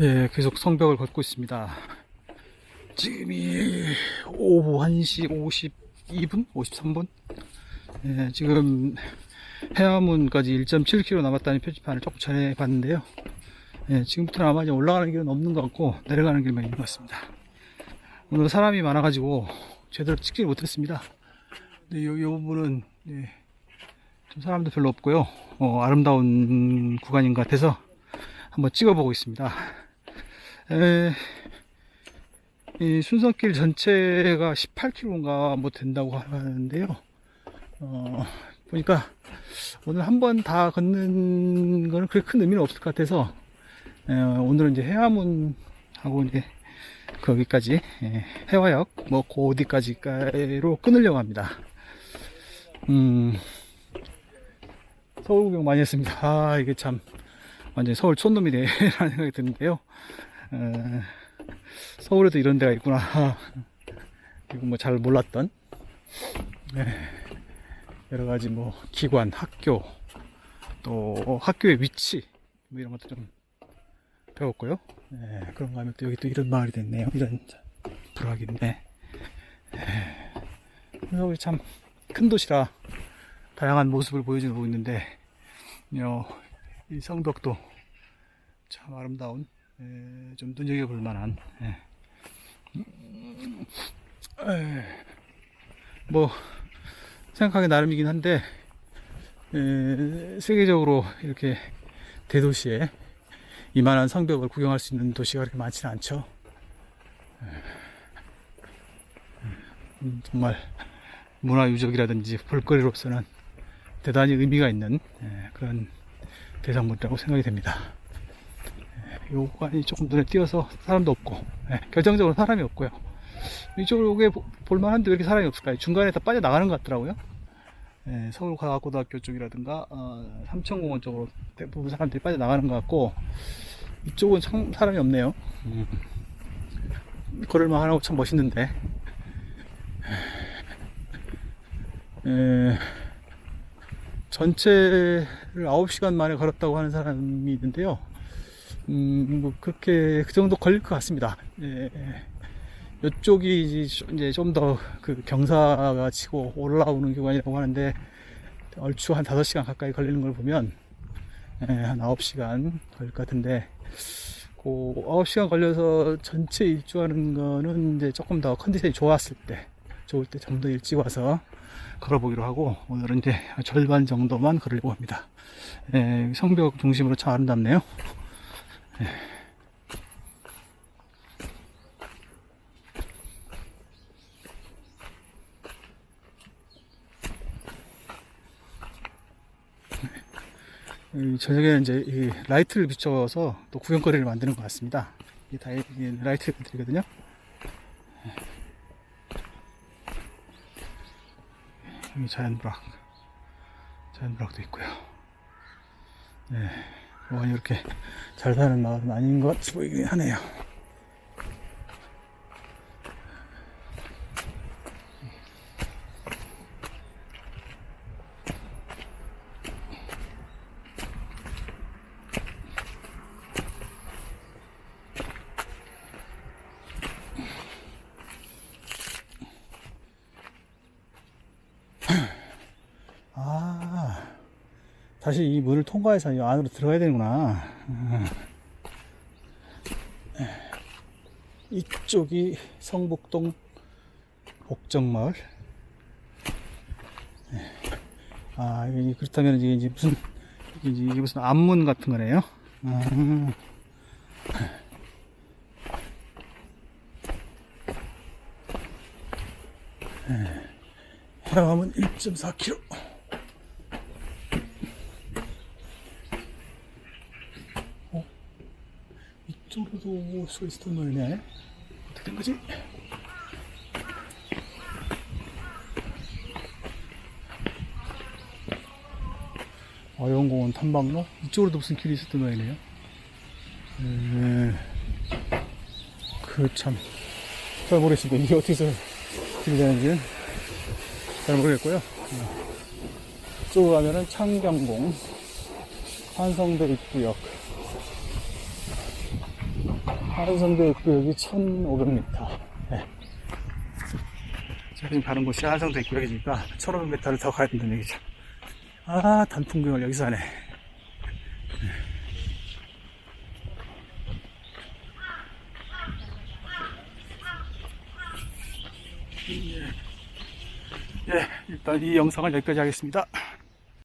예, 계속 성벽을 걷고 있습니다. 지금이 오후 1시 52분? 53분? 예, 지금 해안문까지 1.7km 남았다는 표지판을 조금 전에 봤는데요. 예, 네, 지금부터는 아마 이제 올라가는 길은 없는 것 같고 내려가는 길만 있는 것 같습니다. 오늘 사람이 많아가지고 제대로 찍질 못했습니다. 근데 이 부분은 예, 좀 사람도 별로 없고요. 어, 아름다운 구간인 것 같아서 한번 찍어보고 있습니다. 에, 이 순서길 전체가 18km인가 뭐 된다고 하는데요. 어, 보니까 오늘 한 번 다 걷는 거는 그렇게 큰 의미는 없을 것 같아서 에, 오늘은 이제 해화문하고 이제 거기까지 예, 해화역 뭐 고디까지로 끊으려고 합니다. 음, 서울 구경 많이 했습니다. 아 이게 참 완전 서울 촌놈이네 라는 생각이 드는데요. 어, 서울에도 이런 데가 있구나. 그리고 뭐잘 몰랐던 네, 여러 가지 뭐 기관, 학교 또 학교의 위치 뭐 이런 것도 좀 배웠고요. 네, 그런가 하면 또 여기 또 이런 마을이 됐네요. 이런 불학인데 서울이 참 큰 도시라 다양한 모습을 보여주고 있는데 어, 이 성벽도 참 아름다운 에, 좀 눈여겨볼 만한 예. 음, 에, 뭐 생각하기 나름이긴 한데 에, 세계적으로 이렇게 대도시에 이만한 성벽을 구경할 수 있는 도시가 그렇게 많지는 않죠. 에, 음, 정말 문화유적이라든지 볼거리로서는 대단히 의미가 있는 에, 그런 대상물이라고 생각이 됩니다. 예, 요 구간이 조금 눈에 띄어서 사람도 없고 예, 결정적으로 사람이 없고요. 이쪽에 보- 볼만한데 왜 이렇게 사람이 없을까요? 중간에 다 빠져나가는 것 같더라고요. 예, 서울과학고등학교 쪽이라든가 어, 삼천공원 쪽으로 대부분 사람들이 빠져나가는 것 같고 이쪽은 참 사람이 없네요. 음. 걸을만 하고 참 멋있는데 예, 전체를 9시간 만에 걸었다고 하는 사람이 있는데요. 음, 뭐, 그렇게, 그 정도 걸릴 것 같습니다. 예, 예. 이쪽이 이제 좀 더 그 경사가 치고 올라오는 구간이라고 하는데, 얼추 한 5시간 가까이 걸리는 걸 보면, 예, 한 9시간 걸릴 것 같은데, 그 9시간 걸려서 전체 일주하는 거는 이제 조금 더 컨디션이 좋았을 때, 좋을 때 좀 더 일찍 와서 걸어보기로 하고, 오늘은 이제 절반 정도만 걸으려고 합니다. 예, 성벽 중심으로 참 아름답네요. 이 저녁에는 이제 이 라이트를 비춰서 또 구경거리를 만드는 것 같습니다. 이게 다 이게 라이트들이거든요. 여기 자연불락, 자연불락도 있고요. 네, 뭐 이렇게 잘 사는 마을은 아닌 것 보이긴 하네요. 다시 이 문을 통과해서 이 안으로 들어가야 되는구나. 음. 이쪽이 성북동 복정마을. 아, 그렇다면 이게 이제 무슨, 이게 무슨 안문 같은 거네요. 아. 해랑하면 1.4km. 어? 수가 있었던 거네. 어떻게 된 거지? 어영공원 탐방로? 이쪽으로도 무슨 길이 있었던 모양이네요. 음, 그 참, 잘 모르겠습니다. 이게 어디서 길이 되는지는 잘 모르겠고요. 이쪽으로 가면은 창경공, 환성대 입구역. 한성대 입구역이 1500m. 네. 지금 가는 곳이 한성대 입구역이니까 1500m를 더 가야 된다는 얘기죠. 아, 단풍구역을 여기서 하네. 예, 일단 이 영상을 여기까지 하겠습니다.